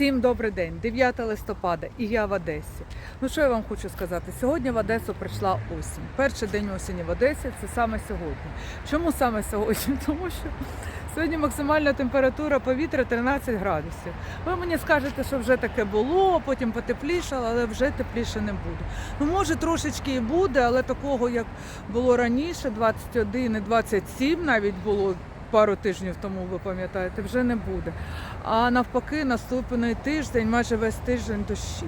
Всім добрий день, 9 листопада, і я в Одесі. Ну що я вам хочу сказати? Сьогодні в Одесу прийшла осінь. Перший день осені в Одесі це саме сьогодні. Чому саме сьогодні? Тому що сьогодні максимальна температура повітря 13 градусів. Ви мені скажете, що вже таке було, потім потеплішало, але вже тепліше не буде. Ну може трошечки і буде, але такого як було раніше, 21 і 27 навіть було пару тижнів тому, ви пам'ятаєте, вже не буде. А навпаки, наступний тиждень, майже весь тиждень дощі.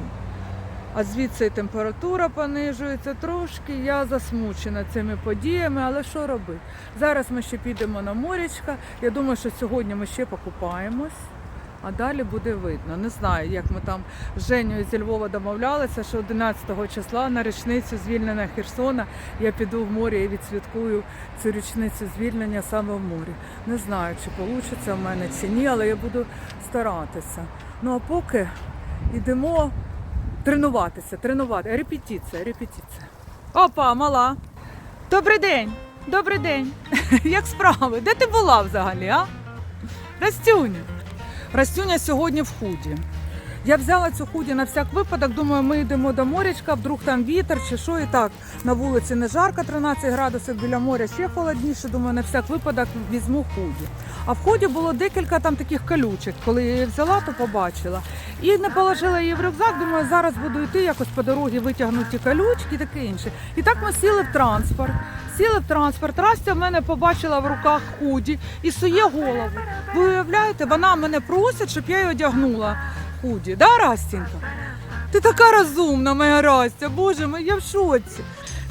А звідси температура понижується трошки. Я засмучена цими подіями, але що робити? Зараз ми ще підемо на морячка. Я думаю, що сьогодні ми ще покупаємось, а далі буде видно. Не знаю, як ми там з Женєю зі Львова домовлялися, що 11 числа на річницю звільнення Херсона я піду в море і відсвяткую цю річницю звільнення саме в морі. Не знаю, чи вийде в мене чи ні, але я буду старатися. Ну а поки йдемо тренуватися, тренувати. Репетиція, репетиція. Опа, мала. Добрий день. Добрий день. Як справи? Де ти була взагалі, а? Растюня. Растюня сьогодні в худі. Я взяла цю худі на всяк випадок. Думаю, ми йдемо до морячка, вдруг там вітер чи що і так. На вулиці не жарко, 13 градусів, біля моря ще холодніше. Думаю, на всяк випадок візьму худі. А в ході було декілька там таких колючок. Коли я її взяла, то побачила. І не положила її в рюкзак. Думаю, зараз буду йти якось по дорозі витягнути ті колючки і таке інше. І так ми сіли в транспорт. Сіли в транспорт. Растя в мене побачила в руках худі і сує голову. Ви уявляєте, вона мене просить, щоб я її одягнула. Худі, да, Растінка? Ти така розумна, моя Растя, боже мій, я в шоці.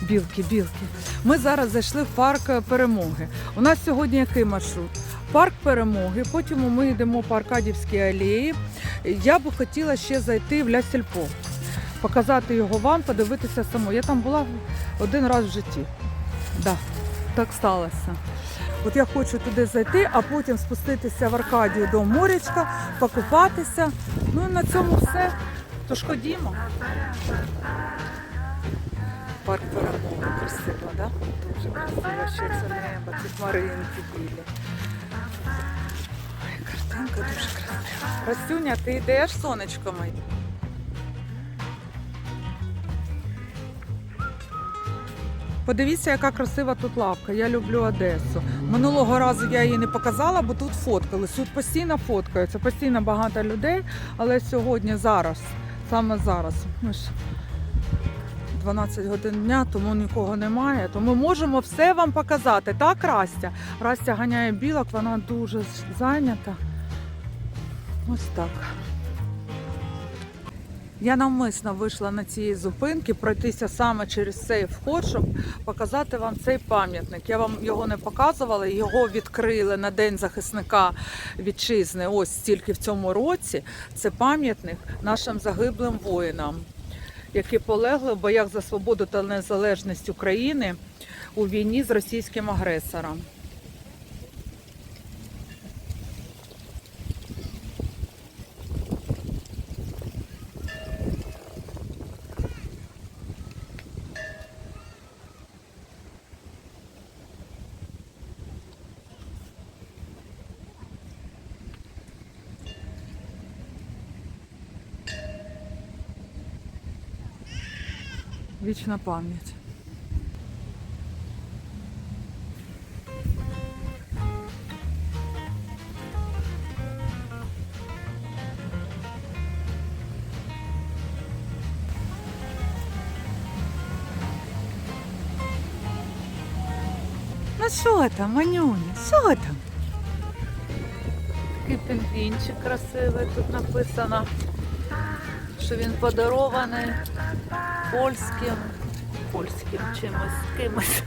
Білки, білки. Ми зараз зайшли в парк перемоги. У нас сьогодні який маршрут? Парк перемоги, потім ми йдемо по Аркадівській алеї. Я би хотіла ще зайти в Ля Сільпо, показати його вам, подивитися саму. Я там була один раз в житті. Да, так сталося. От я хочу туди зайти, а потім спуститися в Аркадію до морячка, покупатися. Ну і на цьому все. Тож ходімо. Парк перемоги красиво, да? Дуже красиво, ще це небо, ці хмаринки білі. Ой, картинка дуже красива. Растюня, ти йдеш сонечко моє? Подивіться, яка красива тут лавка. Я люблю Одесу. Минулого разу я її не показала, бо тут фоткали. Тут постійно фоткаються, постійно багато людей. Але сьогодні, зараз, саме зараз, ми ж 12 годин дня, тому нікого немає. Тому можемо все вам показати. Так, Растя? Растя ганяє білок, вона дуже зайнята. Ось так. Я навмисно вийшла на ці зупинки пройтися саме через цей вход, щоб показати вам цей пам'ятник. Я вам його не показувала, його відкрили на День захисника вітчизни. Ось тільки в цьому році. Це пам'ятник нашим загиблим воїнам, які полегли в боях за свободу та незалежність України у війні з російським агресором. Вічна пам'ять. Ну що там, Манюня, що там? Такий пінгвінчик красивий тут написано, що він подарований польським, польським чимось, кимось.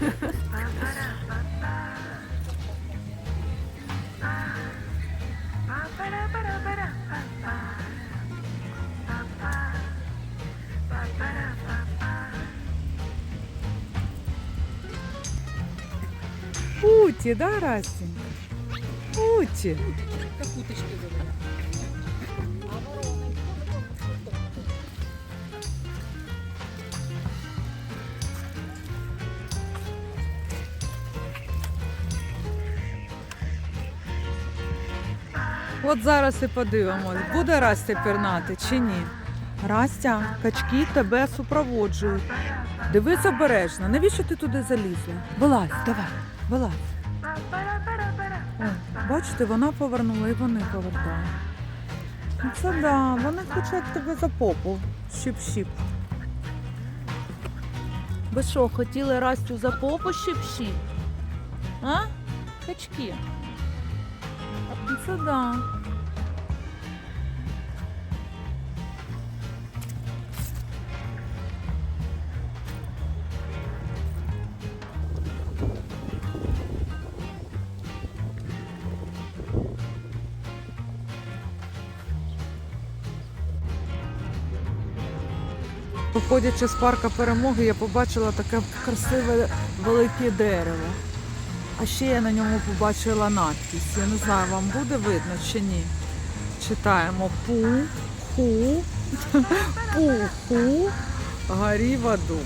Уті, да, Растінька? Уті. От зараз і подивимось, буде Растя пірнати чи ні. Растя, качки тебе супроводжують. Дивись обережно. Навіщо ти туди залізла? Вилазь, давай, вилазь. О, бачите, вона повернула і вони повертають. Ну це да, вони хочуть тебе за попу. Щіп-щіп. Ви що, хотіли Растю за попу щіп-щіп? А? Качки. Ну, Це да. Виходячи з парка перемоги, я побачила таке красиве велике дерево. А ще я на ньому побачила надпис. Я не знаю, вам буде видно чи ні. Читаємо пу-ху, пу-ху, горі в аду.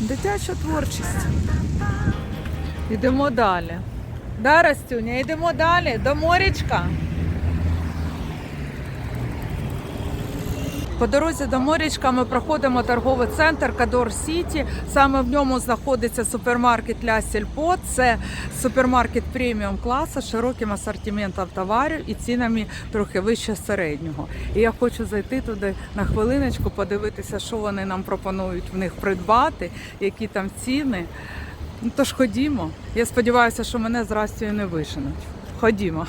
Дитяча творчість. Йдемо далі. Да, Растюня, йдемо далі до морічка. По дорозі до морічка ми проходимо торговий центр Кадор Сіті. Саме в ньому знаходиться супермаркет Ля Сільпо. Це супермаркет преміум класу з широким асортиментом товарів і цінами трохи вище середнього. І я хочу зайти туди на хвилиночку, подивитися, що вони нам пропонують в них придбати, які там ціни. Ну тож ходімо. Я сподіваюся, що мене з Растю не вишенуть. Ходімо.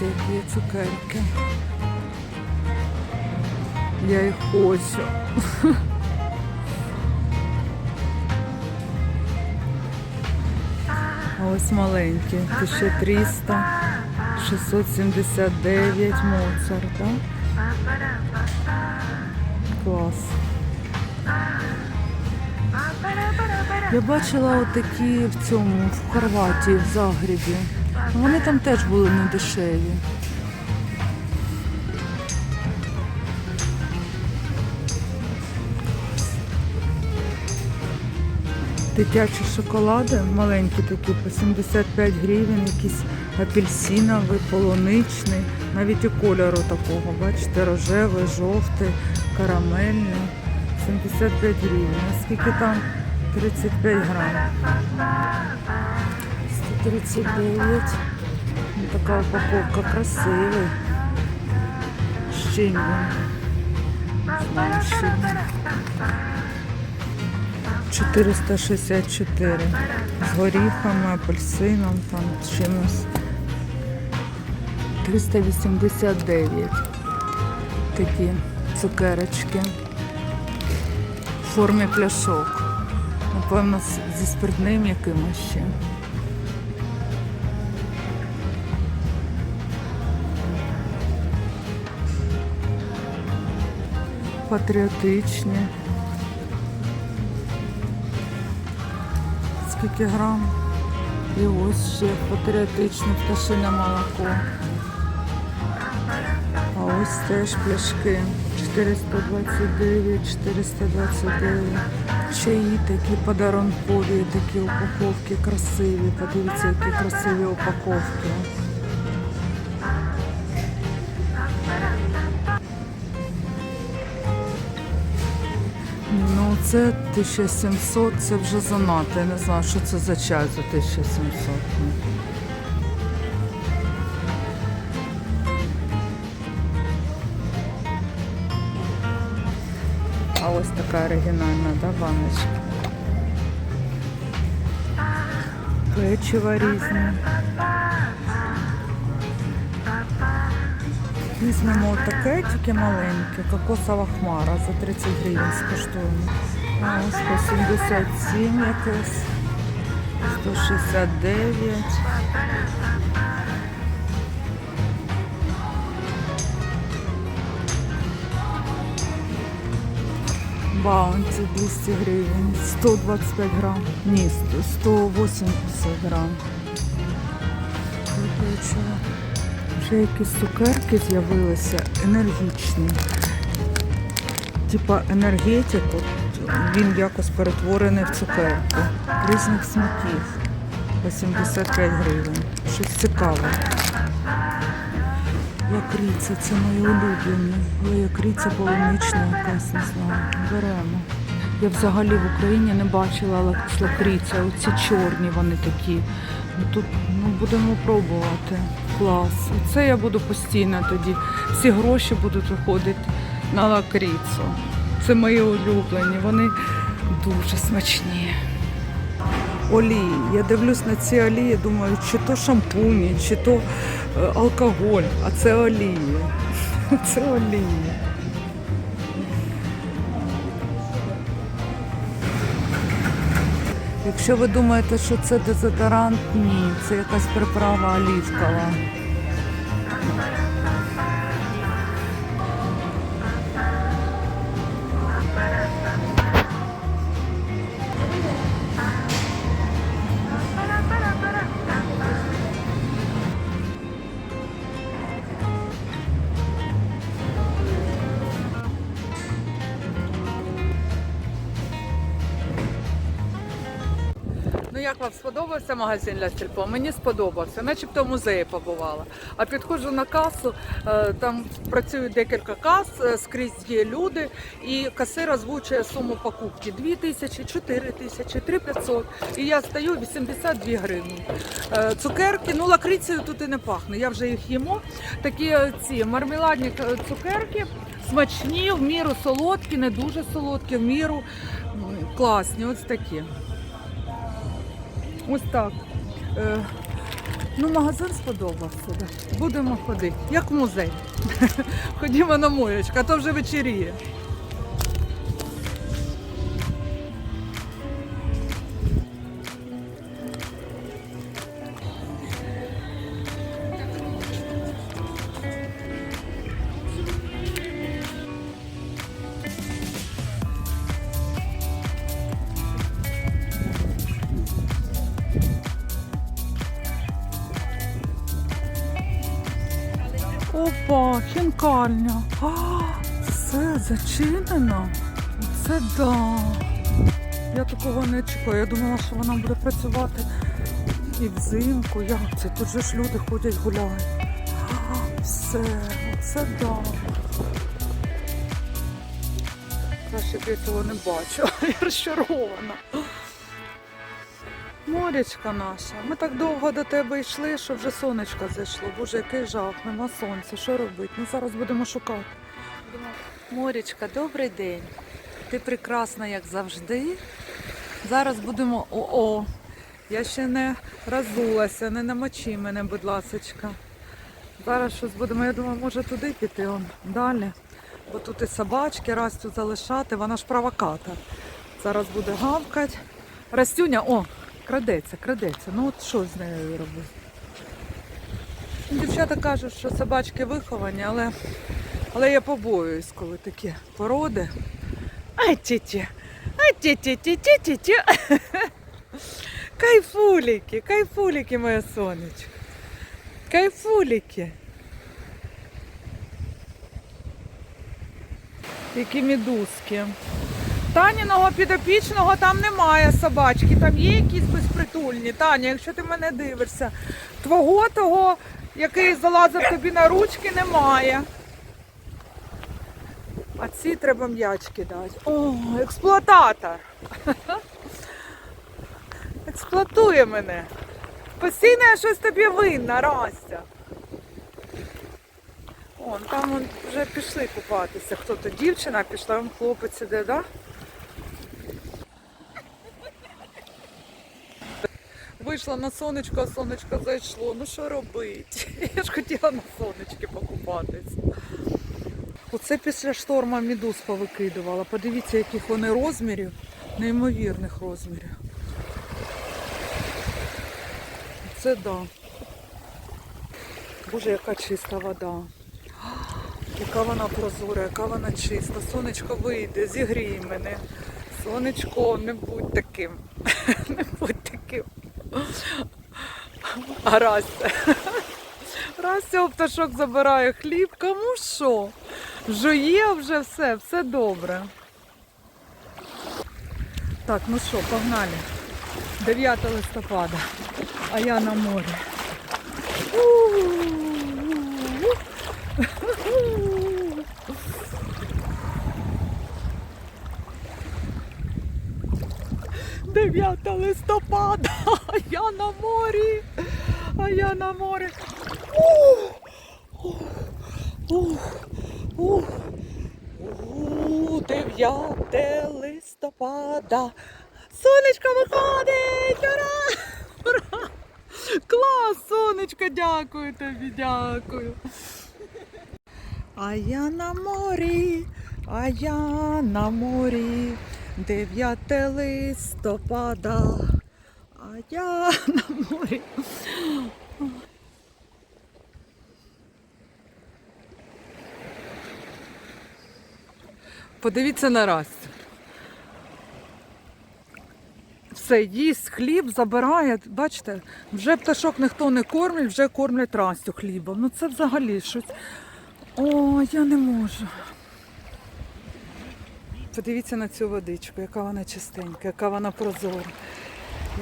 Дивіться, які цукерки. Я їх хочу. А ось маленькі. 1300, 679 Моцарт, да? Клас. Я бачила отакі в цьому, в Хорватії, в Загребі. Вони там теж були не дешеві. Дитячі шоколади, маленькі такі, по 75 гривень, якийсь апельсиновий, полуничний, навіть і кольору такого, бачите, рожевий, жовтий, карамельний. 75 гривень. А скільки там? 35 грам. 139. Ну, така упаковка знаю, з 464. З горіхами, апельсином, там чимось. 389. Такі цукерочки. В формі пляшок. Напевно, зі спиртним якимось ще. Патріотичні. Скільки грам? І ось ще патріотичне пташине молоко. А ось теж пляшки. 429, 429. Чаї такі подарункові, такі упаковки красиві. Подивіться, які красиві упаковки. Ну, це 1700, це вже занадто. Я не знаю, що це за чай за 1700. А ось така оригінальна, да, баночка. Печиво різні. Візьмемо таке, тільки маленьке, кокосова хмара за 30 гривень скоштуємо. Ось по 77 якесь, 169. Баунті 200 гривень, 125 грам. Ні, 180 грам. Виключила. Ще якісь цукерки з'явилися енергічні. типа енергетик, от, він якось перетворений в цукерку різних смаків. 85 гривень. Щось цікаве. Лакріця, це мої улюблені. Але лакріця полунична якась, не знаю. Беремо. Я взагалі в Україні не бачила лак- лакріця. Оці чорні вони такі. Ну, Тут ну, будемо пробувати. Клас. І це я буду постійно тоді. Всі гроші будуть виходити на лакріцу. Це мої улюблені. Вони дуже смачні. Олії. Я дивлюсь на ці олії, думаю, чи то шампуні, чи то е, алкоголь, а це олії. Це олії. Якщо ви думаєте, що це дезодорант, ні, це якась приправа олівкова. Як вам сподобався магазин Ля Сільпо? Мені сподобався, начебто в музеї побувала. А підходжу на касу, е, там працюють декілька кас, е, скрізь є люди, і касир озвучує суму покупки 2 тисячі, 4 тисячі, 3 500. І я стаю 82 гривні. Е, Цукерки, ну лакрицею тут і не пахне. Я вже їх їмо. Такі ці мармеладні цукерки. Смачні, в міру солодкі, не дуже солодкі, в міру класні. Ось такі. Ось так. Е, ну, магазин сподобався. Будемо ходити, як музей. Ходімо на моєчка, то вже вечеріє. Хінкальня. А, все зачинено. Це да. Я такого не чекаю. Я думала, що вона буде працювати і взимку. Як це? Тут же ж люди ходять гуляють. Все, це да. Краще б я цього не бачу. Я розчарована. Морячка наша. Ми так довго до тебе йшли, що вже сонечко зайшло. Боже, який жах, нема сонця. Що робити? Ну зараз будемо шукати. Морячка, добрий день. Ти прекрасна, як завжди. Зараз будемо. О-о! Я ще не розулася, не намочи мене, будь ласочка. Зараз щось будемо, я думаю, може туди піти он, далі. Бо тут і собачки Растю залишати, вона ж провокатор. Зараз буде гавкати. Растюня, о, крадеться, крадеться. Ну от що з нею робити? Ну, Дівчата кажуть, що собачки виховані, але, але я побоююсь, коли такі породи. Ай ті-ті, ай ті-ті-ті-ті-ті-ті. Кайфуліки, кайфуліки, моє сонечко. Кайфуліки. Які мідузки. Таніного підопічного там немає собачки, там є якісь безпритульні. Таня, якщо ти мене дивишся, твого того, який залазив тобі на ручки, немає. А ці треба м'ячки дати. О, експлуататор. Експлуатує мене. Постійно я щось тобі винна, Растя. Вон, там вже пішли купатися. Хто то дівчина пішла, хлопець іде, да? Вийшла на сонечко, а сонечко зайшло. Ну що робити? Я ж хотіла на сонечки покупатись. Оце після шторма мідуз повикидувала. Подивіться, яких вони розмірів, неймовірних розмірів. Це да. Боже, яка чиста вода. Яка вона прозора, яка вона чиста. Сонечко вийде, зігрій мене. Сонечко, не будь таким. Не будь таким. А Растя. Растя у пташок забирає хліб. Кому що? Жує вже все, все добре. Так, ну що, погнали. 9 листопада, а я на морі. Дев'яте листопада, а я на морі, а я на морі. Ух, ух, ух, ух. У, 9 листопада. Сонечко виходить! Ура! Ура! Клас, сонечко, дякую тобі, дякую. А я на морі, а я на морі, 9 листопада, а я на морі. Подивіться на раз. Все, їсть хліб, забирає. Бачите, вже пташок ніхто не кормить, вже кормлять Растю хлібом. Ну це взагалі щось. О, я не можу. Подивіться на цю водичку, яка вона чистенька, яка вона прозора,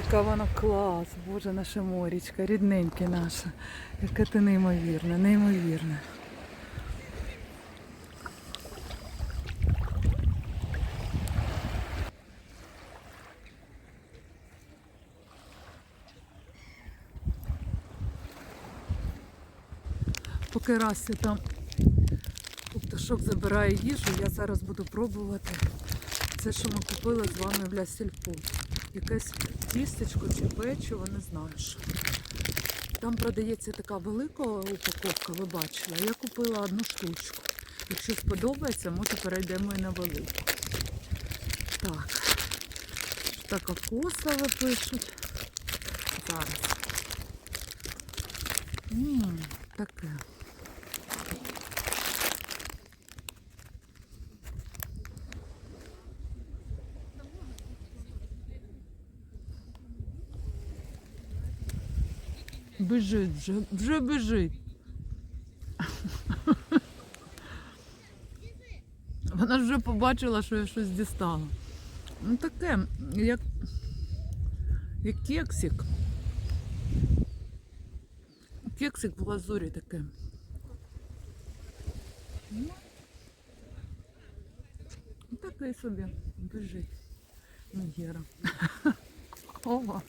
яка вона клас, Боже, наше морічка, рідненьке наше. Яке ти неймовірне, неймовірне. Поки Рася там у пташок забирає їжу, я зараз буду пробувати це, що ми купили з вами в Лясільпо. Якесь тістечко чи печиво, не знаю що. Там продається така велика упаковка, ви бачили. Я купила одну штучку. Якщо сподобається, може перейдемо і на велику. Так. Так, кокосове пишуть. Зараз. Ммм, таке. Біжить вже, вже біжить. Вона вже побачила, що я щось дістала. Ну таке, як, як кексик. Кексик в глазурі таке. Ну, таке собі біжить. Гера. Ова.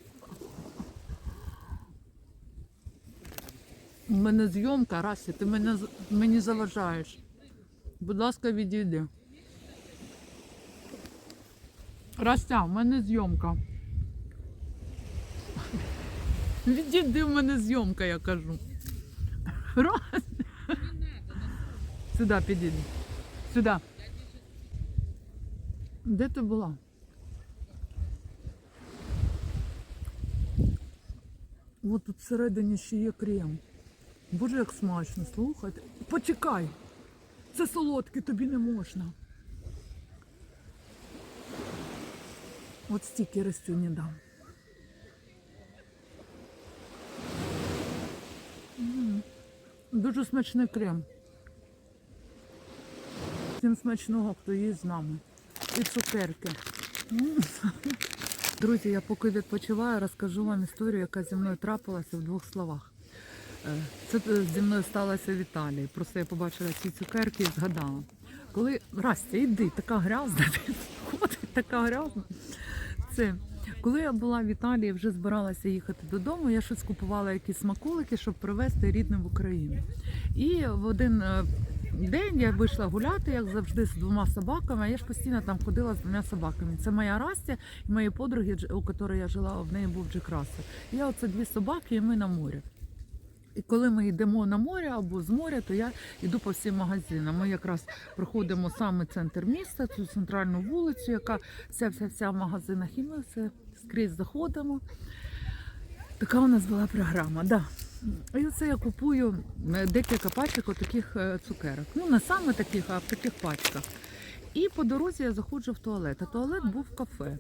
У мене зйомка, Рася, ти мене, мені заважаєш. Будь ласка, відійди. Рася, у мене зйомка. Відійди, в мене зйомка, я кажу. Рася. Сюди підійди. Сюди. Де ти була? От тут всередині ще є крем. Боже, як смачно, слухайте. Почекай. Це солодке, тобі не можна. От стільки Рестюні дам. Дуже смачний крем. Всім смачного, хто їсть з нами. І цукерки. Друзі, я поки відпочиваю, розкажу вам історію, яка зі мною трапилася в двох словах. Це е, зі мною сталося в Італії. Просто я побачила ці цукерки і згадала. Коли Растя, йди, така грязна, ходить, така грязна. Це коли я була в Італії, вже збиралася їхати додому. Я щось купувала якісь смаколики, щоб привезти рідним в Україну. І в один е, день я вийшла гуляти, як завжди, з двома собаками. а Я ж постійно там ходила з двома собаками. Це моя Растя і мої подруги, у якої я жила, в неї був Джек Рассел. Я оце дві собаки, і ми на морі. І коли ми йдемо на море або з моря, то я йду по всім магазинам. Ми якраз проходимо саме центр міста, цю центральну вулицю, яка вся вся вся в магазинах, і ми все скрізь заходимо. Така у нас була програма, да. І оце я купую е, декілька пачок таких цукерок. Ну, не саме таких, а в таких пачках. І по дорозі я заходжу в туалет. А туалет був в кафе.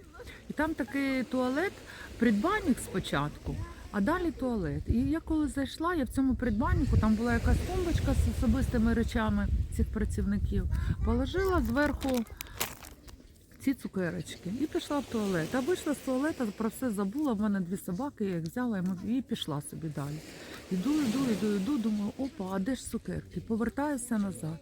І там такий туалет, придбанник спочатку, а далі туалет. І я коли зайшла, я в цьому придбаннику, там була якась тумбочка з особистими речами. Цих працівників, положила зверху ці цукерочки і пішла в туалет. А вийшла з туалета, про все забула. В мене дві собаки, я їх взяла і- пішла собі далі. Іду, йду, йду, йду, думаю, опа, а де ж цукерки? Повертаюся назад.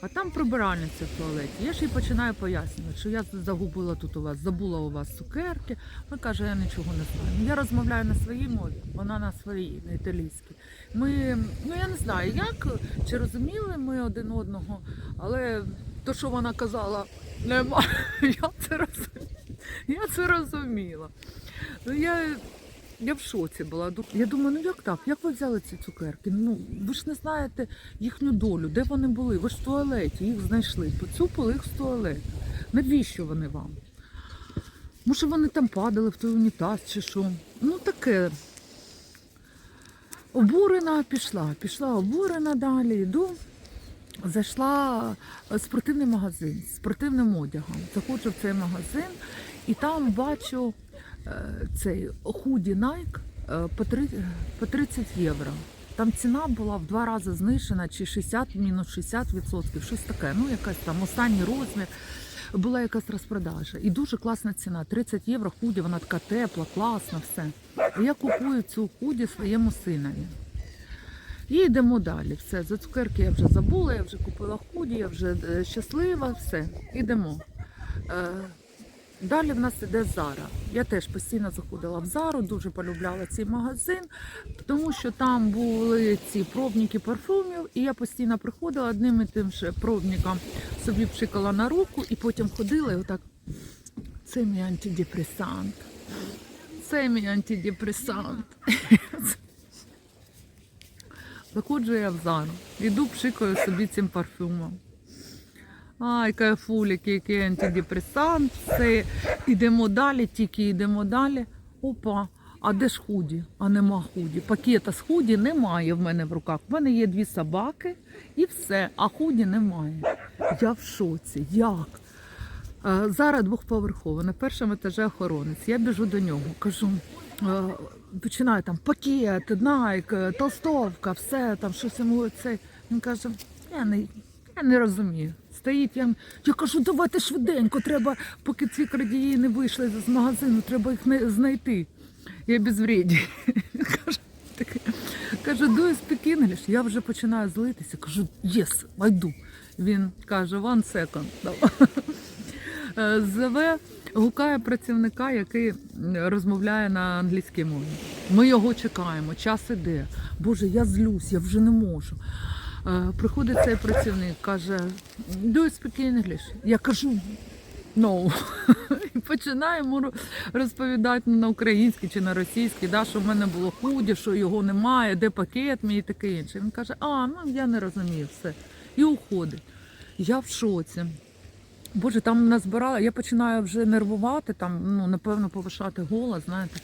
А там прибиральниця в туалеті. Я ж їй починаю пояснювати, що я загубила тут у вас, забула у вас цукерки. Вона каже, я нічого не знаю. Ну, Я розмовляю на своїй мові, вона на своїй, на італійській. Ми, ну я не знаю, як чи розуміли ми один одного, але то, що вона казала, нема. Я це розуміла. Я це розуміла. Ну, я, я в шоці була. Я думаю, ну як так? Як ви взяли ці цукерки? Ну ви ж не знаєте їхню долю, де вони були? Ви ж в туалеті їх знайшли. Поцупили їх в туалет. Навіщо вони вам? Може, вони там падали в той унітаз чи що? Ну таке. Обурена пішла, пішла обурена далі, йду. Зайшла в спортивний магазин з спортивним одягом. Заходжу в цей магазин і там бачу цей худі Nike е, по, три, по 30 євро. Там ціна була в два рази знижена, чи 60 мінус 60%, щось таке. Ну, якась там останній розмір. Була якась розпродажа. І дуже класна ціна. 30 євро худі, вона така тепла, класна, все. І я купую цю худі своєму синові. І йдемо далі. Все, за цукерки я вже забула, я вже купила худі, я вже е, щаслива, все, йдемо. Далі в нас іде Зара. Я теж постійно заходила в Зару, дуже полюбляла цей магазин, тому що там були ці пробники парфумів, і я постійно приходила одним і тим же пробником собі пшикала на руку і потім ходила і отак. Це мій антидепресант. Це мій антидепресант. Заходжу я в Зару, іду пшикаю собі цим парфюмом. Ай, кайфулік, який антидепресант, все. Ідемо далі, тільки йдемо далі. Опа, а де ж худі? А нема худі. Пакета з худі немає в мене в руках. В мене є дві собаки і все, а худі немає. Я в шоці. Як? Е, Зараз двохповерхова, на першому етажі охоронець. Я біжу до нього, кажу, е, починаю там пакет, найк, толстовка, все там, щось йому це. Він каже, я не, я не розумію. Стоїть, я, я кажу, давайте швиденько, треба, поки ці крадії не вийшли з магазину, треба їх не знайти. Я безвреді. Каже, do you speak English? Я вже починаю злитися. Кажу, yes, I do. Він каже, one second. Е, Зове, гукає працівника, який розмовляє на англійській мові. Ми його чекаємо, час іде. Боже, я злюсь, я вже не можу. Приходить цей працівник, каже, do you speak English? Я кажу, no. І починає розповідати на українській чи на російській, да, що в мене було худі, що його немає, де пакет мій і таке інше. Він каже, а, ну я не розумію все. І уходить. Я в шоці. Боже, там назбирала, я починаю вже нервувати, там, ну, напевно, повишати голос, знаєте.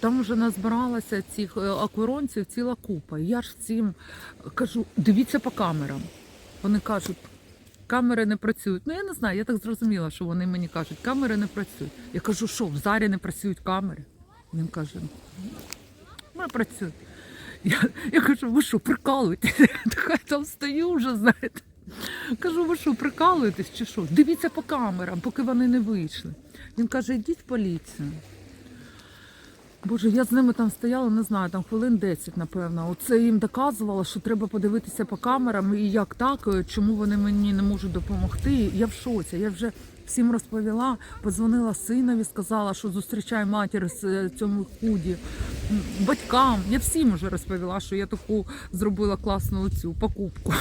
Там вже назбиралася цих е, акуронців ціла купа. Я ж всім кажу, дивіться по камерам. Вони кажуть, камери не працюють. Ну я не знаю, я так зрозуміла, що вони мені кажуть, камери не працюють. Я кажу, що в зарі не працюють камери. Він каже, не працюють. Я, я кажу, ви що, прикалуєтесь? Така я там стою вже, знаєте. Кажу, ви що, прикалуєтесь чи що? Дивіться по камерам, поки вони не вийшли. Він каже, йдіть в поліцію. Боже, я з ними там стояла, не знаю, там хвилин 10, напевно. Оце їм доказувала, що треба подивитися по камерам і як так, е, чому вони мені не можуть допомогти. Я в шоці. Я вже всім розповіла, позвонила синові, сказала, що зустрічає матір з е, цьому худі, батькам. Я всім вже розповіла, що я таку зробила класну цю покупку.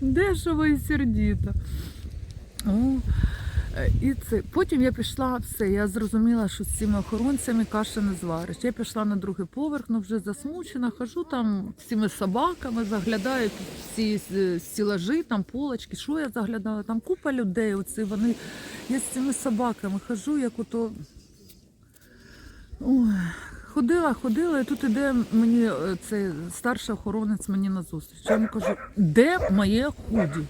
Дешево і сердіто. О, і це. Потім я пішла, все, я зрозуміла, що з цими охоронцями каші не звариш. Я пішла на другий поверх, ну вже засмучена, хожу там з цими собаками, заглядаю всі е, стілажі, там полочки. Що я заглядала? Там купа людей, оці вони. Я з цими собаками хожу, як ото. Ходила, ходила, і тут іде мені е, цей старший охоронець мені на зустріч. Я йому кажу, де моє худі?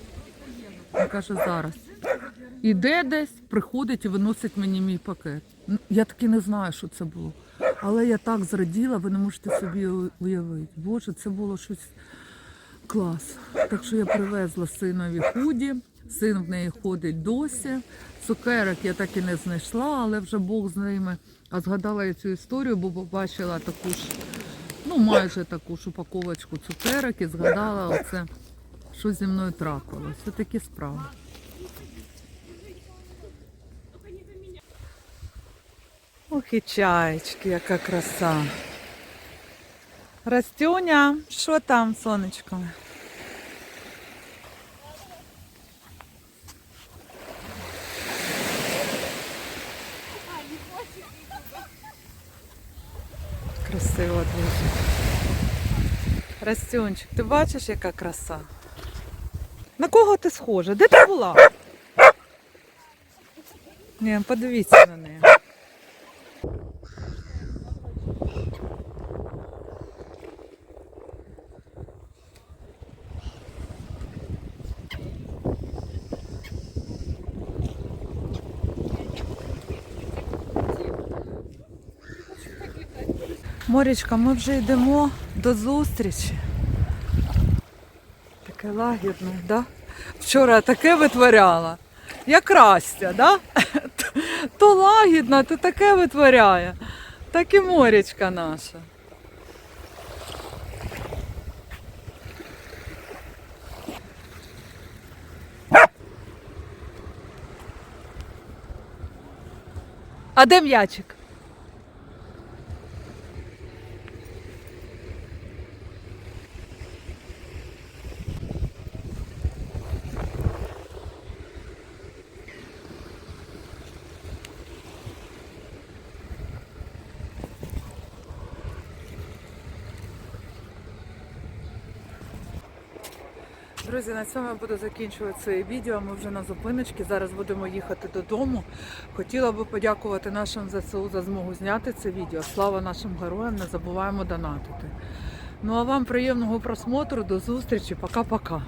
Він каже, зараз. Іде десь, приходить і виносить мені мій пакет. Я таки не знаю, що це було. Але я так зраділа, ви не можете собі уявити. Боже, це було щось клас. Так що я привезла синові худі. Син в неї ходить досі. Цукерок я так і не знайшла, але вже Бог з ними. А згадала я цю історію, бо побачила таку ж, ну майже таку ж упаковочку цукерок і згадала оце, що зі мною трапилось. Це такі справи. Ох і чаєчки, яка краса. Растюня, що там, сонечко? Красиво дуже. Растюнчик, ти бачиш, яка краса? На кого ти схожа? Де ти була? Ні, подивіться на неї. Морічка, ми вже йдемо до зустрічі. Таке лагідне, да? Вчора таке витворяла. Як Растя, да? То лагідна, то таке витворяє. Так і морічка наша. А де м'ячик? Друзі, на цьому я буду закінчувати своє відео. Ми вже на зупиночці. Зараз будемо їхати додому. Хотіла би подякувати нашим ЗСУ за змогу зняти це відео. Слава нашим героям! Не забуваємо донатити. Ну а вам приємного просмотру. До зустрічі. Пока-пока.